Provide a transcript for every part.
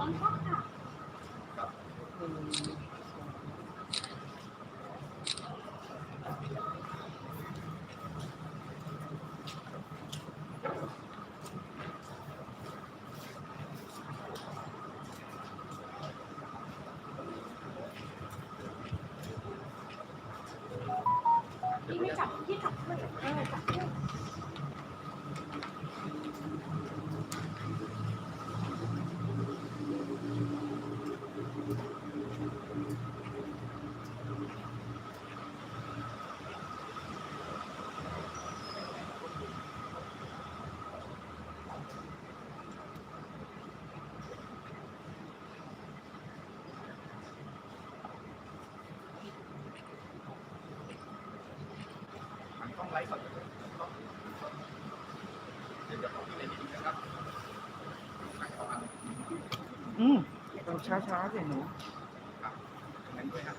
ร้อนครับค่ะพี่ไม่จับพี่จับด้วยเออจับด้วย ต้องไลฟ์ สดอพี่เลยนิดนึงนะครับอืมต้องช้าๆสิหนูครับงั้นด้วยครับ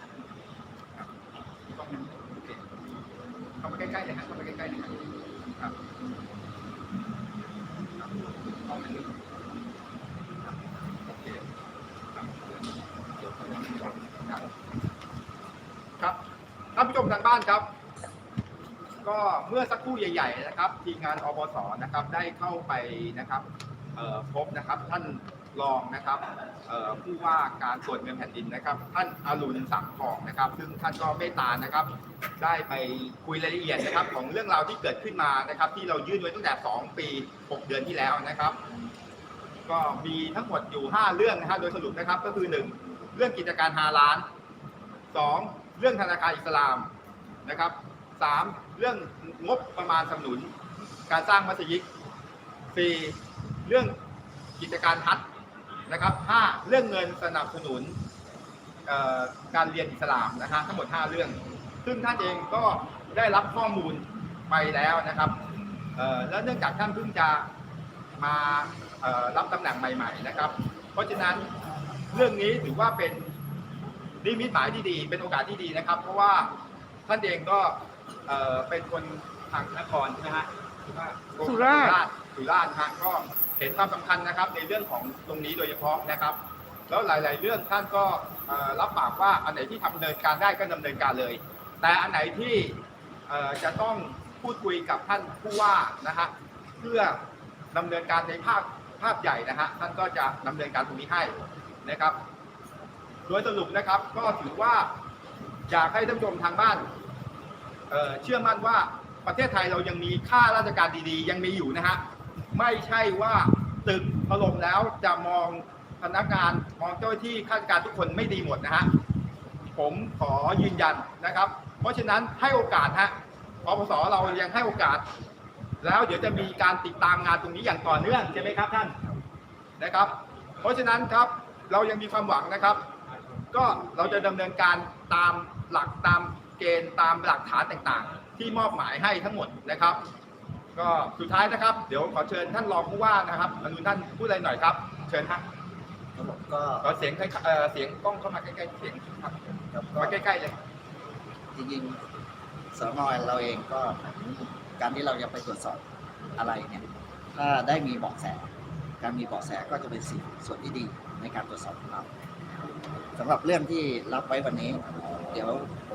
ครับต้องโอเคเข้ามาใกล้ๆเลยครับเข้ามาใกล้ๆเลยครับครับครับต้องนิดนึงครับโอเคครับครับครับท่านผู้ชมทางบ้านครับ ก็เมื่อสักครู่ใหญ่ ๆ นะครับ ทีมงานอบสนะครับได้เข้าไปนะครับพบนะครับท่านรองนะครับผู้ว่าการตรวจเงินแผ่นดินนะครับ ท่านอรุณสังทองนะครับ ซึ่งท่านก็เมตตานะครับ ได้ไปคุยรายละเอียดนะครับ ของเรื่องราวที่เกิดขึ้นมานะครับ ที่เรายื่นไว้ตั้งแต่ 2 ปี 6 เดือนที่แล้วนะครับ ก็มีทั้งหมดอยู่ 5 เรื่องนะฮะโดยสรุปนะครับก็คือ 1 เรื่องกิจการฮาล้าน 2 เรื่องธนาคารอิสลามนะครับ สามเรื่องงบประมาณสนับสนุน การสร้างมัสยิดสี่เรื่องกิจการฮัทนะครับห้าเรื่องเงินสนับสนุนการเรียนอิสลามนะฮะทั้งหมด 5 เรื่อง ซึ่งท่านเองก็ได้รับข้อมูลไปแล้วนะครับแล้วเนื่องจากท่านเพิ่งจะมารับตำแหน่งใหม่ ๆ นะครับ เพราะฉะนั้นเรื่องนี้ถือว่าเป็นนิมิตหมายที่ดี เป็นโอกาสที่ดีนะครับ เพราะว่าท่านเองก็ เอ่อเป็นคนทางนครใช่ไหมฮะหรือว่าสุราษฎร์ สุราษฎร์นะฮะก็เห็นความสำคัญนะครับในเรื่องของตรงนี้โดยเฉพาะนะครับ แล้วหลาย ๆ เรื่องท่านก็เอ่อรับปากว่าอันไหนที่ทำดำเนินการได้ก็ดำเนินการเลย แต่อันไหนที่เอ่อจะต้องพูดคุยกับท่านผู้ว่านะฮะเพื่อดำเนินการในภาพภาพใหญ่นะฮะท่านก็จะดำเนินการตรงนี้ให้นะครับ โดยสรุปนะครับก็ถือว่าอยากให้ท่านผู้ชมทางบ้าน เชื่อมั่นว่าประเทศไทยเรายังมีค่าราชการดีๆ ยังมีอยู่นะฮะไม่ใช่ว่าตึกถล่มแล้วจะมองพนักงานมองเจ้าหน้าที่ข้าราชการทุกคนไม่ดีหมดนะฮะผมขอยืนยันนะครับ เพราะฉะนั้นให้โอกาสฮะปปสเรายังให้โอกาส แล้วเดี๋ยวจะมีการติดตามงานตรงนี้อย่างต่อเนื่องใช่ไหมครับท่านนะครับ เพราะฉะนั้นครับเรายังมีความหวังนะครับ ก็เราจะดำเนินการตามหลักตาม เกณฑ์ตามหลักฐานต่างๆ ที่มอบหมายให้ทั้งหมดนะครับ ก็สุดท้ายนะครับ เดี๋ยวขอเชิญท่านรองผู้ว่านะครับอนุท่านพูดอะไรหน่อยครับ เชิญฮะครับผมก็ขอเสียงใกล้เอ่อเสียงกล้องเข้ามาใกล้ๆเสียงครับครับก็มาใกล้ๆเลยจริงๆสนเราเองก็การที่เราจะไปตรวจสอบอะไรเนี่ยถ้าได้มีเบาะแส การมีเบาะแสก็จะเป็นสิ่งส่วนที่ดีในการตรวจสอบของเราสำหรับเรื่องที่รับไว้วันนี้ เดี๋ยว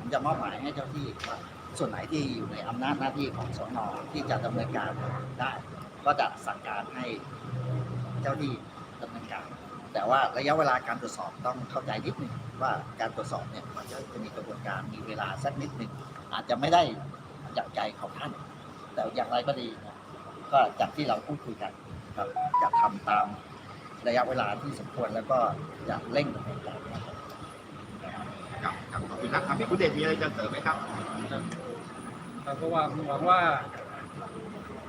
ผมจะมอบหมายให้เจ้าที่ว่าส่วนไหนที่อยู่ในอำนาจหน้าที่ของสนที่จะดำเนินการได้ ก็จะสั่งการให้เจ้าที่ดำเนินการ แต่ว่าระยะเวลาการตรวจสอบต้องเข้าใจนิดหนึ่งว่าการตรวจสอบเนี่ยมันจะจะมีกระบวนการมีเวลาสักนิดหนึ่งอาจจะไม่ได้จากใจของท่าน แต่อย่างไรก็ดีนะก็จากที่เราพูดคุยกันครับจะทำตามระยะเวลาที่สมควรแล้วก็จะเร่งดำเนินการน ครับครับครับขอบคุณนะครับพี่คุณเดชมีอะไรจะเสริมไหมครับเราก็ว่าหวังว่า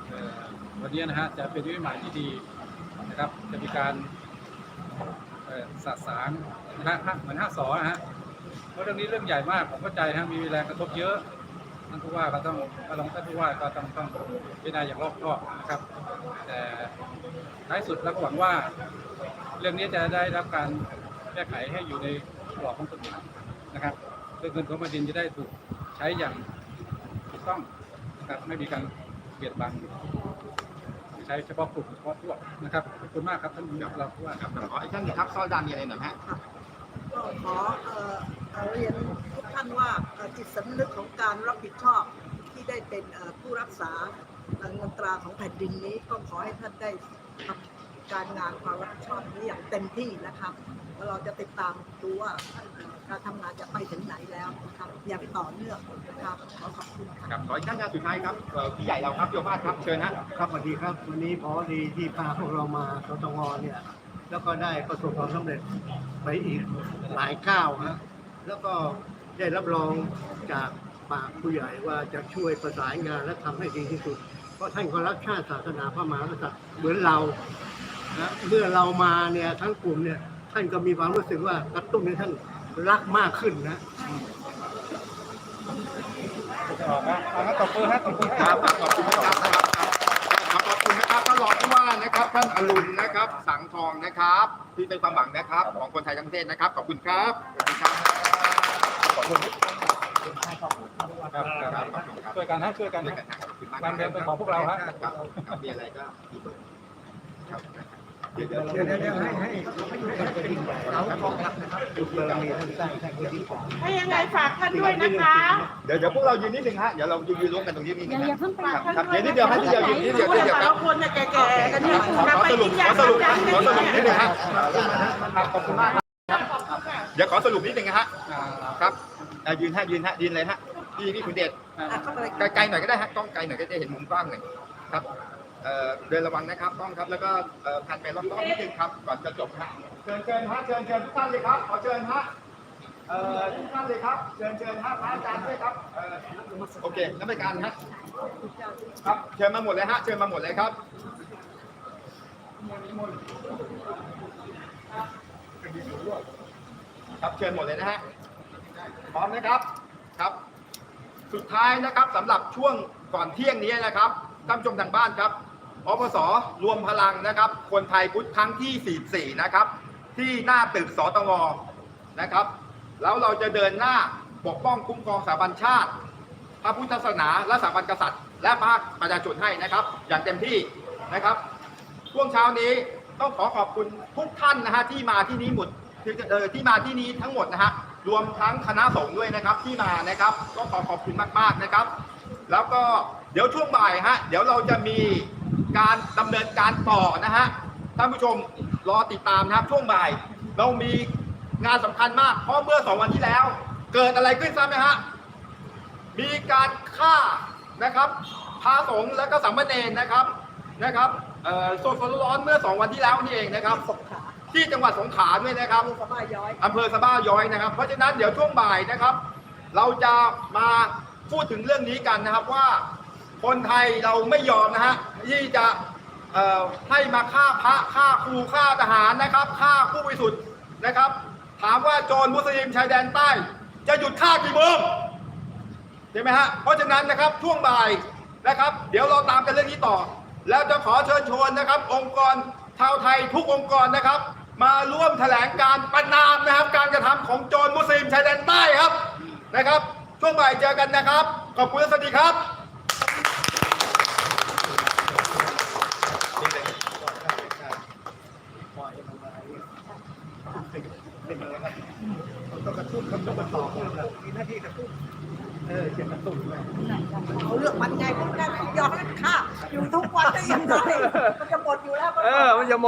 เออวันนี้นะฮะจะเป็นวิธีใหม่ที่ดีนะครับจะมีการเอ่อสะสางนะฮะเหมือนห้าสอนะฮะเพราะเรื่องนี้เรื่องใหญ่มากผมเข้าใจนะมีแรงกระทบเยอะท่านผู้ว่าก็ต้องท่านรองท่านผู้ว่าก็ต้องต้องพิจารณาอย่างรอบคอบนะครับ แต่ท้ายสุดเราก็หวังว่า เรื่องนี้จะได้รับการแก้ไขให้อยู่ในกรอบของกฎหมาย นะครับเรื่องเงินของแผ่นดินจะได้ถูกใช้อย่างถูกต้องนะครับไม่มีการเบียดบังใช้เฉพาะกลุ่มเฉพาะพวกนะครับขอบคุณมากครับท่านเราผู้ว่าครับขออีกท่านหนึงครับซอยดามมีอะไรหน่อยไหมฮะก็ขอเอ่อเอ่อเรียนทุกท่านว่าเอ่อจิตสำนึกของการรับผิดชอบที่ได้เป็นเอ่อผู้รักษาเงินตราของแผ่นดินนี้ก็ขอให้ท่านได้ทำการงานความรับผิดชอบนี้อย่างเต็มที่นะครับแล้วเราจะติดตามดูว่าเอ่อ การทำงานจะไปถึงไหนแล้วนะครับอย่างต่อเนื่องนะครับขอขอบคุณค่ะครับขออีกท่านสุดท้ายครับเอ่อพี่ใหญ่เราครับโยมบ้านครับเชิญฮะครับสวัสดีครับ วันนี้พอดีที่พาพวกเรามาสตงเนี่ย แล้วก็ได้ประสบความสำเร็จไปอีกหลายก้าวฮะแล้วก็ได้รับรองจากปากผู้ใหญ่ว่าจะช่วยประสานงานและทำให้ดีที่สุด เพราะท่านก็รักชาติศาสนาพระมหากษัตริย์เหมือนเรานะเมื่อเรามาเนี่ยทั้งกลุ่มเนี่ยท่านก็มีความรู้สึกว่ากระตุ้นให้ท่าน รักมากขึ้นนะ ครับขอบคุณนะครับครับขอบคุณนะครับครับขอบคุณนะครับท่านรองผู้ว่านะครับท่านอรุณนะครับ สังทองนะครับ ที่เป็นความหวังนะครับ ของคนไทยทั้งประเทศนะครับ ขอบคุณครับขอบคุณครับขอบคุณครับครับครับขอบคุณครับช่วยกันฮะช่วยกันด้วยฮะ กันนะครับขอบคุณมากการเรียนเป็นของพวกเราฮะ ครับครับมีอะไรก็มีเบอร์ครับ เดี๋ยวเดี๋ยวเดี๋ยวเดี๋ยวเดี๋ยวให้ให้เราของหลักนะครับจุดเบอร์มีท่านสร้างท่านที่ขอถ้ายังไงฝากท่านด้วยนะคะเดี๋ยวเดี๋ยวพวกเรายืนนิดนึงฮะเดี๋ยวเรายืนยืนร่วมกันตรงนี้นิดนึงอย่านะอย่าเพิ่งไปครับครับเดี๋ยวนิดเดียวให้นิดเดียวยืนนิดเดียวนิดเดียวครับคนเนี่ยแก่ๆกันเนี่ยขอขอสรุปขอสรุปขอสรุปนิดนึงฮะครับขอบคุณมากครับเดี๋ยวขอสรุปนิดนึงนะฮะอ่าครับอะยืนฮะยืนฮะยืนเลยฮะพี่พี่คุณเดชอ่าไกลๆหน่อยก็ได้ฮะกล้องไกลหน่อยก็จะเห็นมุมกว้างหน่อยครับ เออเดินระวังนะครับกล้องครับแล้วก็พันไปรอบๆนิดนึงครับก่อนจะจบฮะเชิญเชิญฮะเชิญเชิญทุกท่านเลยครับขอเชิญฮะเอ่อทุกท่านเลยครับเชิญเชิญฮะพระอาจารย์ด้วยครับโอเคนักบริการฮะครับเชิญมาหมดเลยฮะเชิญมาหมดเลยครับครับเชิญหมดเลยนะฮะพร้อมนะครับครับ สุดท้ายนะครับสำหรับช่วงก่อนเที่ยงนี้นะครับท่านผู้ชมทางบ้านครับ อปสรวมพลังนะครับ คนไทยพุทธครั้งที่ 44 นะครับ ที่หน้าตึกสตงนะครับ แล้วเราจะเดินหน้าปกป้องคุ้มครองสถาบันชาติ พระพุทธศาสนาและสถาบันกษัตริย์ และภาคประชาชนให้นะครับ อย่างเต็มที่นะครับช่วงเช้านี้ต้องขอขอบคุณทุกท่านนะฮะที่มาที่นี้หมดที่เอ่อที่มาที่นี้ทั้งหมดนะฮะรวมทั้งคณะสงฆ์ด้วยนะครับที่มานะครับ ก็ขอขอบคุณมากๆนะครับ แล้วก็เดี๋ยวช่วงบ่ายฮะเดี๋ยวเราจะมี การดำเนินการต่อนะฮะท่านผู้ชมรอติดตามนะครับช่วงบ่าย เรามีงานสำคัญมากเพราะเมื่อสองวันที่แล้ว เกิดอะไรขึ้นทราบไหมฮะมีการฆ่านะครับพระสงฆ์และก็สามเณรนะครับนะครับเอ่อสดๆร้อนๆเมื่อสองวันที่แล้วนี่เองนะครับสงขลาที่จังหวัดสงขลาด้วยนะครับสบายย้อยอำเภอสะบ้าย้อยนะครับ เพราะฉะนั้นเดี๋ยวช่วงบ่ายนะครับ เราจะมาพูดถึงเรื่องนี้กันนะครับว่า คนไทยเราไม่ยอมนะฮะที่จะให้มาฆ่าพระฆ่าครูฆ่าทหารนะครับฆ่าผู้บริสุทธิ์นะครับ ถามว่าโจรมุสลิมชายแดนใต้ จะหยุดฆ่ากี่โมงใช่ไหมฮะเพราะฉะนั้นนะครับช่วงบ่ายนะครับ เดี๋ยวเราตามกันเรื่องนี้ต่อ แล้วจะขอเชิญชวนนะครับ องค์กรชาวไทยทุกองค์กรนะครับ มาร่วมแถลงการประนามนะครับ การกระทำของโจรมุสลิมชายแดนใต้ครับนะครับ ช่วงบ่ายเจอกันนะครับขอบคุณสวัสดีครับ ต้องกระตุ้นคำต้องกระต่อมีหน้าที่กระตุ้นเออจะ กระตุ้นด้วยเขาเลือกมันไงพวกนั้นย้อนค่าอยู่ทุกวันได้ยังไงมันจะหมดอยู่แล้ว เออมันจะหมด